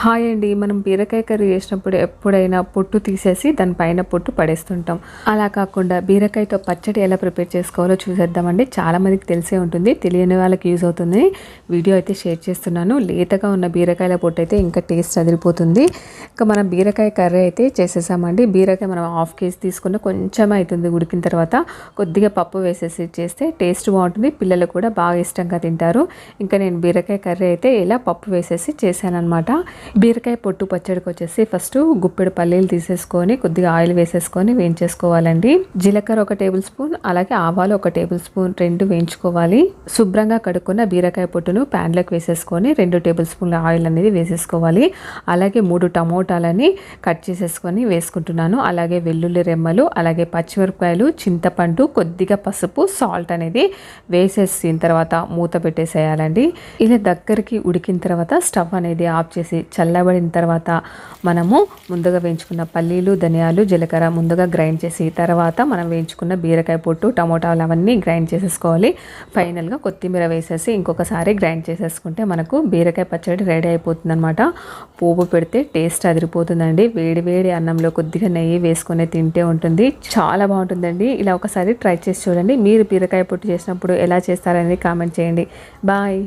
Hi అండి. మనం బీరకాయ కర్రీ చేసినప్పుడు ఎప్పుడైనా పొట్టు తీసేసి దానిపైన పొట్టు పడేస్తుంటాం. అలా కాకుండా బీరకాయతో పచ్చడి ఎలా ప్రిపేర్ చేసుకోవాలో చూసేద్దామండి. చాలామందికి తెలిసే ఉంటుంది. తెలియని వాళ్ళకి యూజ్ అవుతుంది. వీడియో అయితే షేర్ చేస్తున్నాను. లేతగా ఉన్న బీరకాయల పొట్టు అయితే ఇంకా టేస్ట్ అదిరిపోతుంది. ఇంకా మనం బీరకాయ కర్రీ అయితే చేసేసామండి. బీరకాయ మనం హాఫ్ కేజీ తీసుకున్న కొంచెం అవుతుంది ఉడికిన తర్వాత. కొద్దిగా పప్పు వేసేసి చేస్తే టేస్ట్ బాగుంటుంది. పిల్లలు కూడా బాగా ఇష్టంగా తింటారు. ఇంకా నేను బీరకాయ కర్రీ అయితే ఇలా పప్పు వేసేసి చేశాను అనమాట బీరకాయ పొట్టు పచ్చడికి వచ్చేసి ఫస్ట్ గుప్పెడు పల్లీలు తీసేసుకొని కొద్దిగా ఆయిల్ వేసేసుకొని వేయించేసుకోవాలండి. జీలకర్ర ఒక టేబుల్ స్పూన్ అలాగే ఆవాలు ఒక టేబుల్ స్పూన్ రెండు వేయించుకోవాలి. శుభ్రంగా కడుక్కున్న బీరకాయ పొట్టును ప్యాన్లోకి వేసేసుకొని రెండు టేబుల్ స్పూన్ల ఆయిల్ అనేది వేసేసుకోవాలి. అలాగే మూడు టమోటాలని కట్ చేసేసుకొని వేసుకుంటున్నాను. అలాగే వెల్లుల్లి రెమ్మలు అలాగే పచ్చిమిరపకాయలు చింతపండు కొద్దిగా పసుపు సాల్ట్ అనేది వేసేసిన తర్వాత మూత పెట్టేసేయాలండి. ఇలా దగ్గరికి ఉడికిన తర్వాత స్టవ్ అనేది ఆఫ్ చేసి చల్లబడిన తర్వాత మనము ముందుగా వేయించుకున్న పల్లీలు ధనియాలు జీలకర్ర ముందుగా గ్రైండ్ చేసి తర్వాత మనం వేయించుకున్న బీరకాయ పొట్టు టమోటాలు అవన్నీ గ్రైండ్ చేసేసుకోవాలి. ఫైనల్గా కొత్తిమీర వేసేసి ఇంకొకసారి గ్రైండ్ చేసేసుకుంటే మనకు బీరకాయ పచ్చడి రెడీ అయిపోతుంది అనమాట పోపు పెడితే టేస్ట్ అదిరిపోతుందండి. వేడి వేడి అన్నంలో కొద్దిగా నెయ్యి వేసుకొని తింటే ఉంటుంది. చాలా బాగుంటుందండి. ఇలా ఒకసారి ట్రై చేసి చూడండి. మీరు బీరకాయ పొట్టు చేసినప్పుడు ఎలా చేస్తారనేది కామెంట్ చేయండి. బాయ్.